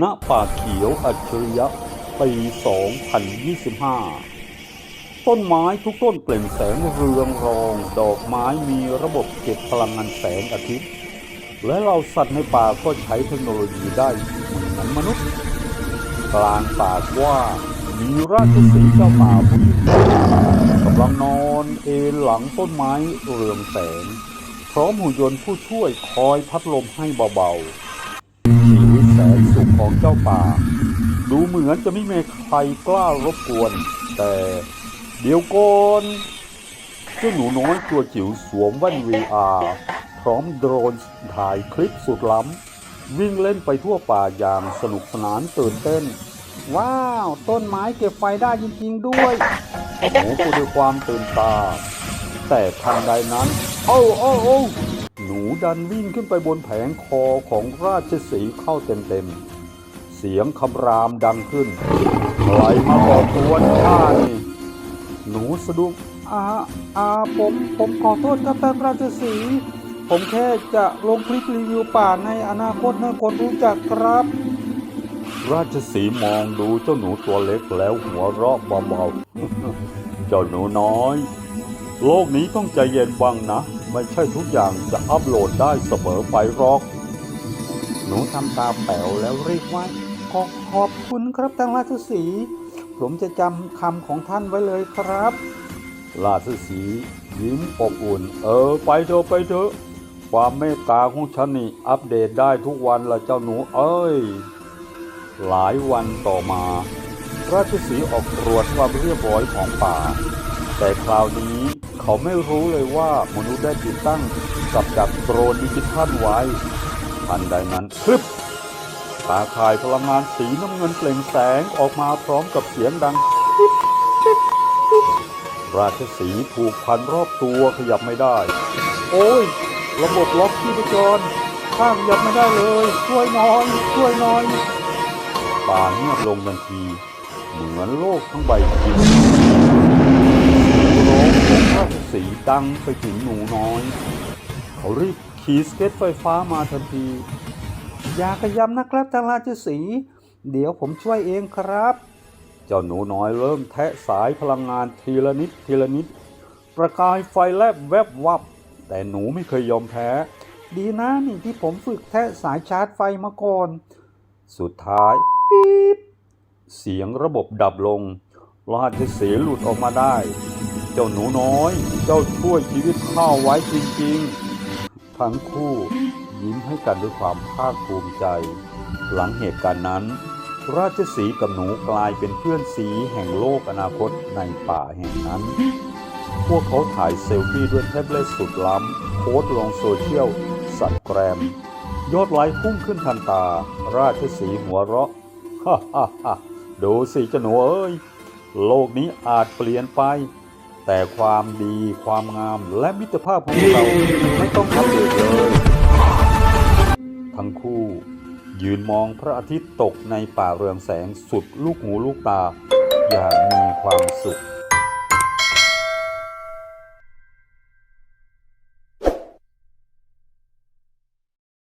ณป่าเขียวอัจฉริยะปี 2025 ต้นไม้ทุกต้นเปล่งแสงเรืองรอง ดอกไม้มีระบบเก็บพลังงานแสงอาทิตย์ และเราสัตว์ในป่าก็ใช้เทคโนโลยีได้เหมือนมนุษย์ กลางป่ากว้างมีราชสีเจ้าป่าผู้ยิ่งใหญ่กำลังนอนเอนหลังต้นไม้เรืองแสง พร้อมหุ่นยนต์ผู้ช่วยคอยพัดลมให้เบาๆ ของเจ้าป่า ดูเหมือนจะไม่มีใครกล้ารบกวน แต่เดี๋ยวก่อนเจ้าหนูน้อยตัวจิ๋วสวมแว่น VR พร้อมโดรนถ่ายคลิปสุดล้ำ วิ่งเล่นไปทั่วป่าอย่างสนุกสนานตื่นเต้น ว้าว ต้นไม้เก็บไฟได้จริง ๆ ด้วยหนูพูดด้วยความตื่นตา แต่ทันใดนั้น โอ้โอ้โอ้หนูดันวิ่งขึ้นไปบนแผงคอของราชสีเข้าเต็ม ๆ เสียงคำรามดังขึ้นใครมาบอกกวนข้านี่หนูสะดุ้งอาอาผมผมขอโทษครับท่านราชสีห์ผมแค่จะลงคลิปรีวิวป่าในอนาคตให้คนรู้จักครับ ราชสีห์มองดูเจ้าหนูตัวเล็กแล้วหัวเราะเบาๆ เจ้าหนูน้อย โลกนี้ต้องใจเย็นบ้างนะ ไม่ใช่ทุกอย่างจะอัพโหลดได้เสมอไปหรอก หนูทำตาแป๋วแล้วเรียกว่า ขอขอบคุณครับท่านราชสีผมจะจำคำของท่านไว้เลยครับ ราชสียิ้มอบอุ่น เออ ไปเถอะไปเถอะความเมตตาของฉันนี่อัปเดตได้ทุกวันละเจ้าหนูเอ้ย หลายวันต่อมา ราชสีออกตรวจความเรียบร้อยของป่า แต่คราวนี้เขาไม่รู้เลยว่ามนุษย์ได้ติดตั้งกับดักโดรนดิจิทัลไว้ทันใดนั้นคลิปาข่ายพลังงานสีน้ำเงินเปล่งแสงออกมาพร้อมกับเสียงดัง ราชสีห์ถูกพันรอบตัวขยับไม่ได้ โอ้ยระบบล็อกที่ประจรข้างขยับไม่ได้เลย ช่วยน่อยช่วยน่อยป่าเงียบลงทันที เหมือนโลกทั้งใบจริงร้องของราชสีดังไปถึงหนูน้อย เขารีบขี่สเก็ตไฟฟ้ามาทันที อย่ากระยำนะครับทางราชสี เดี๋ยวผมช่วยเองครับ เจ้าหนูน้อยเริ่มแทะสายพลังงานทีละนิดทีละนิด ประกายไฟแลบแวบวับ แต่หนูไม่เคยยอมแพ้ ดีนะนี่ที่ผมฝึกแทะสายชาร์จไฟมาก่อน สุดท้ายปี๊บเสียงระบบดับลงราชสีห์หลุดออกมาได้ เจ้าหนูน้อย เจ้าช่วยชีวิตข้าไว้จริงๆ ทั้งคู่ ยิ้มให้กันด้วยความภาคภูมิใจ หลังเหตุการณ์นั้น ราชสีกับหนูกลายเป็นเพื่อนสีแห่งโลกอนาคตในป่าแห่งนั้น พวกเขาถ่ายเซลฟี่ด้วยแท็บเล็ตสุดล้ำโพสลงโซเชียลสัตแกรม ยอดไลค์พุ่งขึ้นทันตา ราชสีห์หัวเราะฮ่าฮ่าฮ่าดูสิเจ้าหนูเอ้ย โลกนี้อาจเปลี่ยนไป แต่ความดีความงามและมิตรภาพของเราไม่ต้องอัปเดตเลย ทั้งคู่ ยืนมองพระอาทิตย์ตกในป่าเรืองแสงสุดลูกหูลูกตาอย่างมีความสุข